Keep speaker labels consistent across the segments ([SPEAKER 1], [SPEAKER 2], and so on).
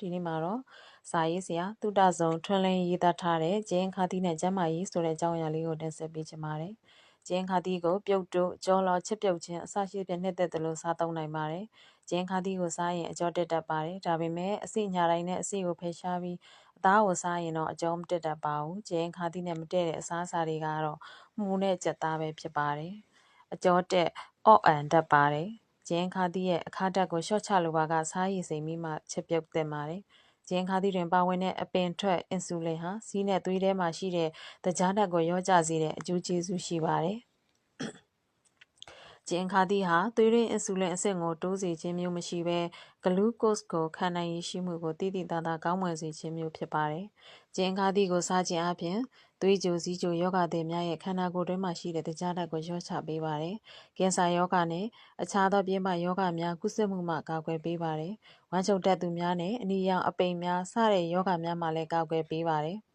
[SPEAKER 1] ဒီနေ့မှာတော့စာရေးဆရာတုဒဆုံထွန်းလင်းရေးသားထားတဲ့ကျင်းခါသီးနဲ့ကျမ်းမာရေးဆိုတဲ့အကြောင်းအရာလေးကိုတင်ဆက်ပေးချင်ပါတယ်။ကျင်းခါသီးကိုပြုတ်တို့ကြောလောချစ်ပြုတ်ခြင်းအစရှိတဲ့နှစ်သက်သလိုစားသုံးနိုင်ပါတယ်။ကျင်းခါသီးကိုစားရင်အကျော်တက်တတ်ပါတယ်။ဒါပေမဲ့အစိညာတိုင်းနဲ့အစိကိုဖယ်ရှားပြီးအသားကိုစားရင်တော့အကျော်မတက်တတ်ပါဘူး။ကျင်းခါသီးနဲ့မတည့်တဲ့အစားအစာတွေကတော့မှုနဲ့ကြက်သားပဲဖြစ်ပါတယ်။အကျော်တက်အော့အန်တတ်ပါတယ်။ ကျင်းခါသီးရဲ့အခါတက်ကိုရှော့ချလိုပါက စားရည်စိမ်ပြီးမှချက်ပြုတ်သင့်ပါတယ်။ကျင်းခါသီးတွင်ပါဝင်တဲ့အပင်ထွက်အင်ဆူလင်ဟာစီးနဲ့သွေးထဲမှာရှိတဲ့တကြားဓာတ်ကိုရောကြစေတဲ့အကျိုးကျေးဇူးရှိပါတယ်။ကျင်းခါသီးဟာသွေးရင်းအင်ဆူလင်အဆင့်ကိုတိုးစေခြင်းမျိုးမရှိဘဲဂလူးကို့စ်ကိုခံနိုင်ရရှိမှုကိုတည်တည်သားသားကောင်းမွန်စေခြင်းမျိုးဖြစ်ပါတယ်။ကျင်းခါသီးကိုစားခြင်းအပြင် သွေးကြိုစီးကြိုယောဂသည်များရဲ့ခန္ဓာကိုယ်တွင်းမှာရှိတဲ့တကြားဓာတ်ကိုရောချပေးပါတယ်။ကင်ဆာယောဂနဲ့ အခြားသော ပြင်းပယောဂများကုသမှုမှ ကာကွယ်ပေးပါတယ်။ဝမ်းချုပ်တတ်သူများနဲ့ အနီရောင်အပိန်များ စတဲ့ယောဂများမှလည်း ကာကွယ်ပေးပါတယ်။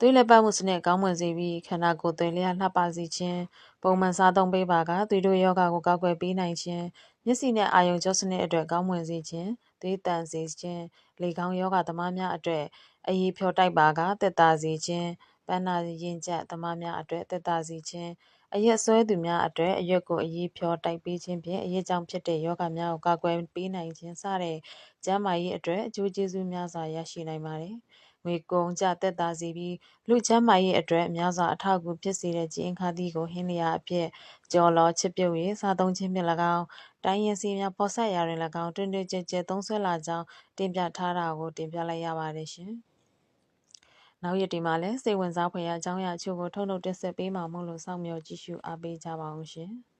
[SPEAKER 1] သွေးလက်ပတ်မှုစနစ်ကောင်းမွန်စေပြီးခန္ဓာကိုယ်သွေးလျာလှပစေခြင်းပုံမှန်စားသုံးပေးပါကသွေးတို့ယောဂကိုကာကွယ်ပေးနိုင်ခြင်းမျက်စိနဲ့အာရုံကြောစနစ်အတွက်ကောင်းမွန်စေခြင်းသွေးတန်စေခြင်းလေကောင်းယောဂသမားများအတွက်အရေးဖြောတိုက်ပါကတက်တာစေခြင်းပန်းနာရင်ကျက်သမားများအတွက်တက်တာစေခြင်းအရက်ဆွဲသူများအတွက်အရက်ကိုအရေးဖြောတိုက်ပေးခြင်းဖြင့်အရက်ကြောင့်ဖြစ်တဲ့ယောဂများကိုကာကွယ်ပေးနိုင်ခြင်းစတဲ့ကျန်းမာရေးအတွက်အကျိုးကျေးဇူးများစွာရရှိနိုင်ပါတယ်။ ငွေကုန်ကြတက်တာစီပြီး လူကျန်းမာရေးအတွက် များစွာအထောက်အကူဖြစ်စေတဲ့ကျင်းခါသီးကို ဟင်းလျာအဖြစ် ကြော်လောချစ်ပြုတ်၍စားသုံးခြင်းဖြင့်၎င်း တိုင်းရင်စီများပေါ်ဆက်ရာတွင်၎င်း တွင်တွင်ကျဲကျဲသုံးဆွဲလာကြောင်း တင်ပြထားတာကို တင်ပြလိုက်ရပါတယ်ရှင်။နောက်ရက်ဒီမှာလည်း စိတ်ဝင်စားဖွယ်ရာ အကြောင်းအရာအချို့ကို ထုတ်လုပ်တင်ဆက်ပေးမှာမို့လို့ စောင့်မျှော်ကြည့်ရှုအားပေးကြပါအောင်ရှင်။